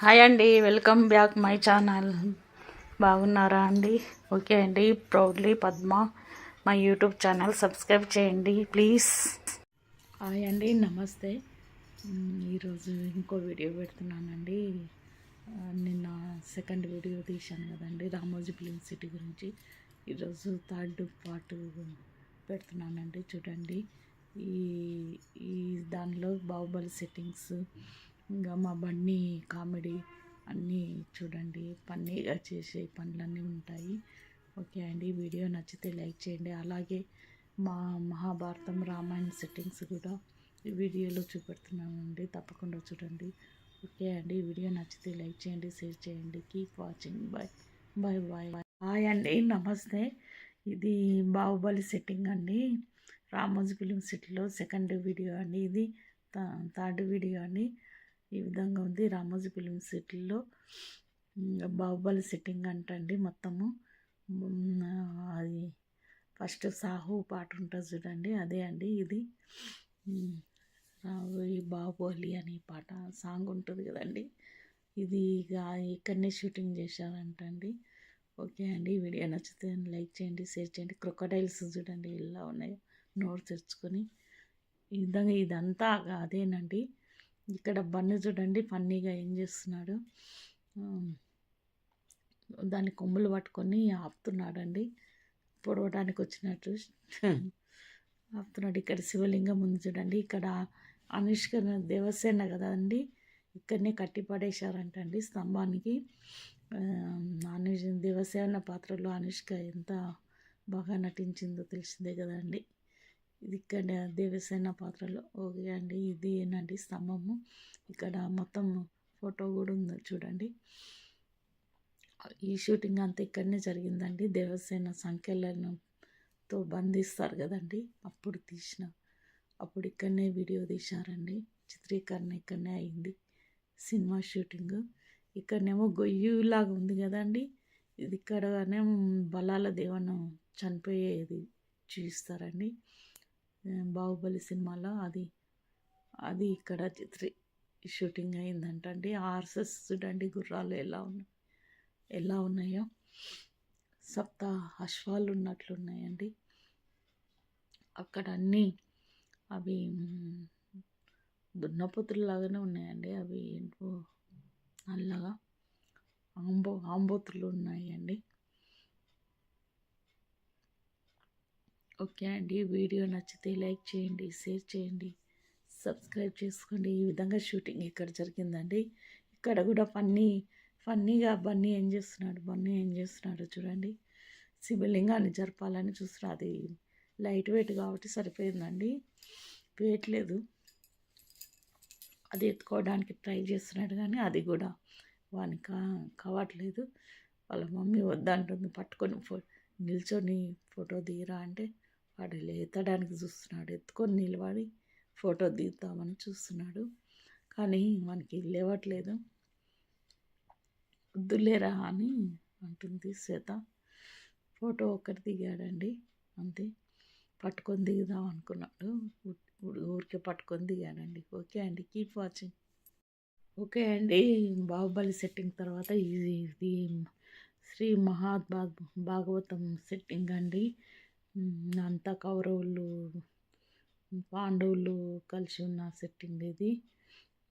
Hi అండి welcome back my channel. బాగున్నారా అండి? ఓకే అండి ప్రౌడ్లీ పద్మ మా యూట్యూబ్ ఛానల్ సబ్స్క్రైబ్ చేయండి ప్లీజ్. హాయ్ అండి నమస్తే. ఈరోజు ఇంకో వీడియో పెడుతున్నానండి. నిన్న సెకండ్ వీడియో తీశాను కదండి రామోజీ ఫిలిం సిటీ గురించి. ఈరోజు థర్డ్ పార్ట్ పెడుతున్నానండి చూడండి. ఈ ఈ దానిలో బాహుబలి సెట్టింగ్స్ ఇంకా మా బన్నీ కామెడీ అన్నీ చూడండి. ఫన్నీగా చేసే పనులన్నీ ఉంటాయి. ఓకే అండి. వీడియో నచ్చితే లైక్ చేయండి. అలాగే మా మహాభారతం రామాయణ సెట్టింగ్స్ కూడా ఈ వీడియోలో చూపెడుతున్నానండి. తప్పకుండా చూడండి. ఓకే అండి. వీడియో నచ్చితే లైక్ చేయండి షేర్ చేయండి. Keep watching. Bye. Bye bye. Bye hi అండి. నమస్తే. ఇది బాహుబలి సెట్టింగ్ అండి. రామోజీ ఫిలిం సిటీలో సెకండ్ వీడియో అండి. ఇది థర్డ్ వీడియో అండి. ఈ విధంగా ఉంది. రామోజీ ఫిలిం సిటీలో బాహుబలి సెట్టింగ్ అంటండి మొత్తము. అది ఫస్ట్ సాహు పాట ఉంటుంది చూడండి అదే అండి ఇది. ఈ బాహుబలి అనే పాట సాంగ్ ఉంటుంది కదండి. ఇది ఇక ఇక్కడనే షూటింగ్ చేశారంటండి. ఓకే అండి వీడియో నచ్చితే లైక్ చేయండి షేర్ చేయండి. క్రొకడైల్స్ చూడండి ఎలా ఉన్నాయో నోరు తెరుచుకొని. ఈ విధంగా ఇదంతా అదేనండి. ఇక్కడ బన్ను చూడండి ఫన్నీగా ఏం చేస్తున్నాడు. ఉమ్, దాని కొమ్ములు పట్టుకొని ఆపుతున్నాడండి. పొడవడానికి వచ్చినట్టు ఆపుతున్నాడు. ఇక్కడ శివలింగం ఉంది చూడండి. ఇక్కడ అనుష్క దేవసేన కదండి ఇక్కడనే కట్టి పడేశారంటండి స్తంభానికి. అనుష్ దేవసేన పాత్రలో అనుష్క ఎంత బాగా నటించిందో తెలిసిందే కదండి ఇది ఇక్కడ దేవసేన పాత్రలో. ఓకే అండి ఇది ఏనండి స్తంభము. ఇక్కడ మొత్తం ఫోటో కూడా ఉంది చూడండి. ఈ షూటింగ్ అంతా ఇక్కడనే జరిగిందండి. దేవసేన సంఖ్యలను బంధిస్తారు కదండి. అప్పుడు తీసిన అప్పుడు ఇక్కడనే వీడియో తీశారండి. చిత్రీకరణ ఇక్కడనే అయింది సినిమా షూటింగ్. ఇక్కడనేమో గొయ్యులాగా ఉంది కదండి. ఇది ఇక్కడనే బలాల దేవను చనిపోయేది చూపిస్తారండి. బాహుబలి సినిమాలో అది అది ఇక్కడ చిత్రీ షూటింగ్ అయిందంటండి ఆర్సెస్ చూడండి గుర్రాలు ఎలా ఉన్నాయి ఎలా ఉన్నాయో. సప్త అశ్వాలు ఉన్నట్లున్నాయండి అక్కడ అన్నీ అవి మ్, లాగానే ఉన్నాయండి. అవి నల్లగా ఆంబో ఆంబోతులు ఉన్నాయండి. ఓకే అండి. వీడియో నచ్చితే లైక్ చేయండి షేర్ చేయండి సబ్స్క్రైబ్ చేసుకోండి. ఈ విధంగా షూటింగ్ ఇక్కడ జరిగిందండి. ఇక్కడ కూడా ఫన్నీ ఫన్నీగా బన్నీ ఏం చేస్తున్నాడు బన్నీ ఏం చేస్తున్నాడు చూడండి. శివలింగాన్ని జరపాలని చూస్తున్నా. అది లైట్ వెయిట్ కాబట్టి సరిపోయిందండి. వెయిట్ లేదు. అది ఎత్తుకోవడానికి ట్రై చేస్తున్నాడు కానీ అది కూడా వానికి కా కావట్లేదు. వాళ్ళ మమ్మీ వద్దంటుంది పట్టుకొని ఫో నిల్చొని ఫోటో దిగిరా అంటే వాడు లేతడానికి చూస్తున్నాడు. ఎత్తుకొని నిలబడి ఫోటో దిగుతామని చూస్తున్నాడు. కానీ మనకి లేవట్లేదు. వద్దులేరా అని అంటుంది శ్వేత. ఫోటో ఒక్కటి దిగాడండి. అంతే. పట్టుకొని దిగుదాం అనుకున్నాడు. ఊరికే పట్టుకొని దిగాడండి ఓకే అండి కీప్ వాచింగ్ ఓకే అండి బాహుబలి సెట్టింగ్ తర్వాత ఇది ఇది శ్రీ మహాభాగ్ భాగవతం సెట్టింగ్ అండి అంతా కౌరవులు పాండవులు కలిసి ఉన్న సెట్టింగ్ ఇది.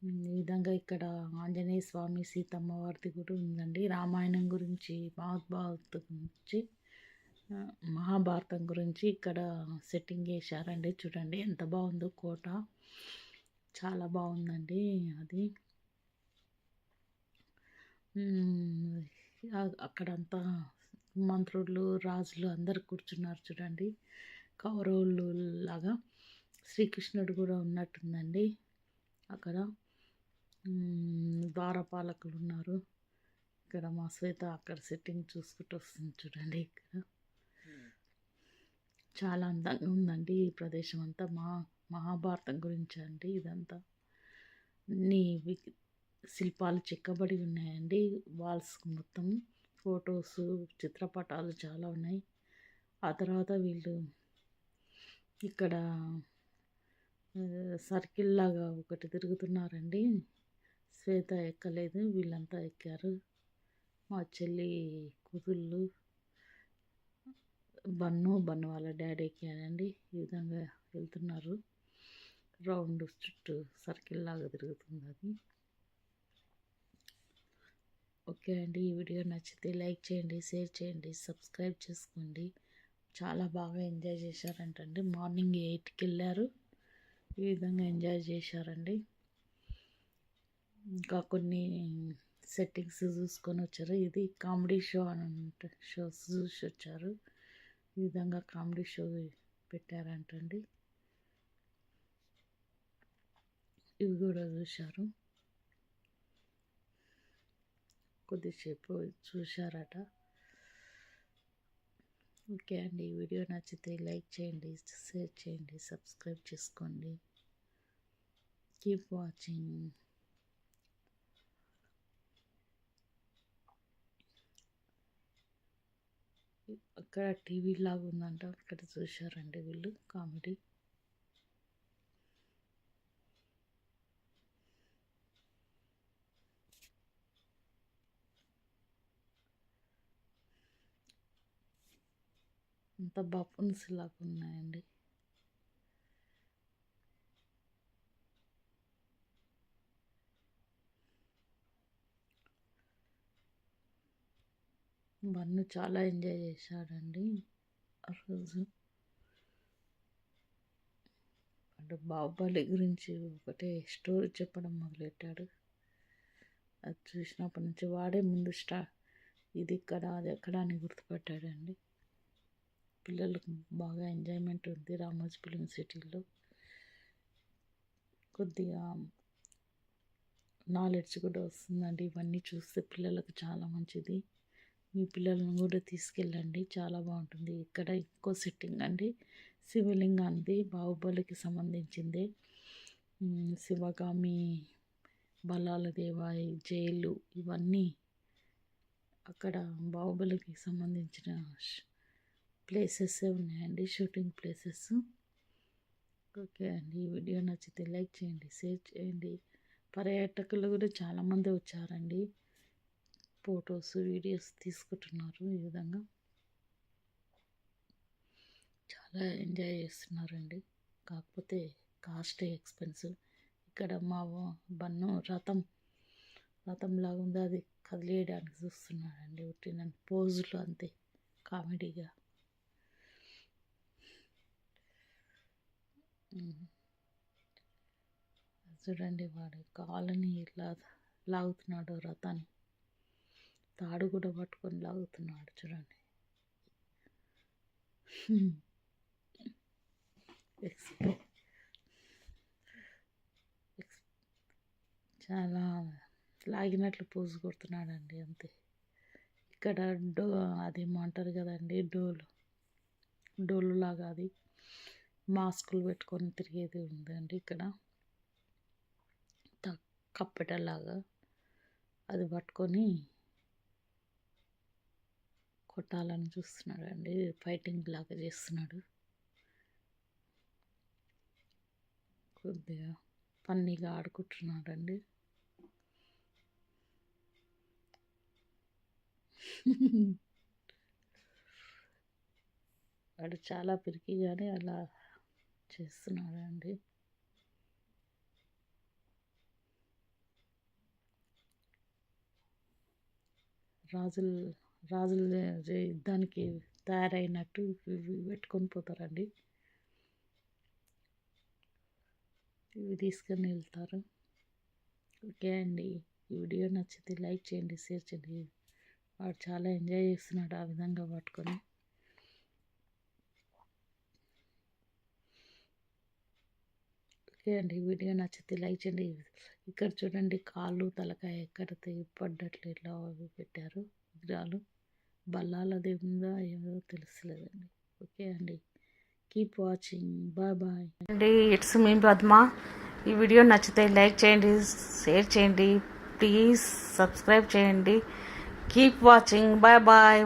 ఈ విధంగా ఇక్కడ ఆంజనేయ స్వామి సీతమ్మ వారిది కూడా ఉందండి. రామాయణం గురించి మహాభారతం గురించి మహాభారతం గురించి ఇక్కడ సెట్టింగ్ చేశారండి. చూడండి ఎంత బాగుందో కోట. చాలా బాగుందండి అది. అక్కడంతా మంత్రులు రాజులు అందరు కూర్చున్నారు చూడండి. కౌరవులు లాగా. శ్రీకృష్ణుడు కూడా ఉన్నట్టుందండి అక్కడ. ద్వారపాలకులు ఉన్నారు. ఇక్కడ మా శ్వేత అక్కడ సెట్టింగ్ చూసుకుంటూ వస్తుంది చూడండి ఇక్కడ. చాలా అందంగా ఉందండి ఈ ప్రదేశం అంతా. మా మహాభారతం గురించి అండి ఇదంతా. అన్ని వి- శిల్పాలు చెక్కబడి ఉన్నాయండి. వాల్స్ మొత్తం. ఫొటోస్ చిత్రపటాలు చాలా ఉన్నాయి. ఆ తర్వాత వీళ్ళు ఇక్కడ సర్కిల్ లాగా ఒకటి తిరుగుతున్నారండి. శ్వేత ఎక్కలేదు వీళ్ళంతా ఎక్కారు. మా చెల్లి కూతుళ్ళు బన్ను బన్ను వాళ్ళ డాడీ ఎక్కారండి. ఈ విధంగా వెళ్తున్నారు. రౌండ్ చుట్టూ సర్కిల్ లాగా తిరుగుతుంది అది. ఓకే అండి. ఈ వీడియో నచ్చితే లైక్ చేయండి షేర్ చేయండి సబ్స్క్రైబ్ చేసుకోండి. చాలా బాగా ఎంజాయ్ చేశారంటండి. మార్నింగ్ ఎయిట్కి వెళ్ళారు. ఈ విధంగా ఎంజాయ్ చేశారండి. ఇంకా కొన్ని సెట్టింగ్స్ చూసుకొని వచ్చారు. ఇది కామెడీ షో అని షోస్ చూసి వచ్చారు. ఈ విధంగా కామెడీ షో పెట్టారంటండి. ఇవి కూడా చూశారు. కొద్దిసేపు చూశారట. ఓకే అండి. ఈ వీడియో నచ్చితే లైక్ చేయండి షేర్ చేయండి సబ్స్క్రైబ్ చేసుకోండి. కీప్ వాచింగ్ అక్కడ టీవీ లాగా ఉందంట. అక్కడ చూశారండి వీళ్ళు కామెడీ. అంత బఫన్స్ లాగా ఉన్నాయండి. బన్ను చాలా ఎంజాయ్ చేశాడండి ఆ రోజు. అంటే బాహుబలి గురించి ఒకటే స్టోరీ చెప్పడం మొదలెట్టాడు. అది చూసినప్పటి నుంచి వాడే ముందు స్టా ఇది ఇక్కడ అది ఎక్కడ అని గుర్తుపట్టాడండి. పిల్లలకు బాగా ఎంజాయ్మెంట్ ఉంది రామోజీ ఫిలిం సిటీలో. కొద్దిగా నాలెడ్జ్ కూడా వస్తుందండి. ఇవన్నీ చూస్తే పిల్లలకు చాలా మంచిది. మీ పిల్లలను కూడా తీసుకెళ్ళండి. చాలా బాగుంటుంది. ఇక్కడ ఇంకో సెట్టింగ్ అండి. శివలింగాన్ని బాహుబలికి సంబంధించింది. శివగామి బలాల దేవాయి జైలు ఇవన్నీ అక్కడ బాహుబలికి సంబంధించిన ప్లేసెస్ ఉన్నాయండి షూటింగ్ ప్లేసెస్ ఓకే అండి ఈ వీడియో నచ్చితే లైక్ చేయండి షేర్ చేయండి. పర్యాటకులు కూడా చాలామంది వచ్చారండి. ఫొటోస్ వీడియోస్ తీసుకుంటున్నారు ఈ విధంగా. చాలా ఎంజాయ్ చేస్తున్నారండి. కాకపోతే కాస్ట్ ఎక్స్పెన్సివ్ ఇక్కడ మా బన్ను రథం రథం లాగా ఉంది అది కదిలేయడానికి చూస్తున్నాడండి. ఉట్టిన పోజులు అంతే కామెడీగా. చూడండి వాడు కాళ్ళని ఇట్లా లాగుతున్నాడు రథాన్ని. తాడు కూడా పట్టుకొని లాగుతున్నాడు చూడండి. ఎక్స్ చాలా లాగినట్లు పోజు కొడుతున్నాడండి అంతే. ఇక్కడ డో అదేమో అంటారు కదండి డోలు. డోలు లాగా అది. మాస్కులు పెట్టుకొని తిరిగేది ఉందండి ఇక్కడ. త- కప్పెటలాగా అది పట్టుకొని కొట్టాలని చూస్తున్నాడు అండి ఫైటింగ్ లాగా చేస్తున్నాడు. కొద్దిగా ఫన్నీగా ఆడుకుంటున్నాడండి. వాడు చాలా పిరికిగానే అలా చేస్తున్నాడండి రాజులు రాజుల యుద్ధానికి తయారైనట్టు ఇవి పెట్టుకొని పోతారండి. ఇవి తీసుకొని వెళ్తారు. ఓకే అండి. ఈ వీడియో నచ్చితే లైక్ చేయండి షేర్ చేయండి. వాడు చాలా ఎంజాయ్ చేస్తున్నాడు ఆ విధంగా పట్టుకొని. ఓకే అండి. వీడియో నచ్చితే లైక్ చేయండి. ఇక్కడ చూడండి కాళ్ళు తలకాయ ఎక్కడ పడ్డట్లు ఇట్లా అవి పెట్టారు. విగ్రహాలు బల్లాలది ఉందా ఏమో తెలుసులేదండి ఓకే అండి. కీప్ వాచింగ్ బాయ్ బాయ్ అండి ఇట్స్ మీ పద్మ. ఈ వీడియో నచ్చితే లైక్ చేయండి షేర్ చేయండి. ప్లీజ్ సబ్స్క్రైబ్ చేయండి. Keep watching bye bye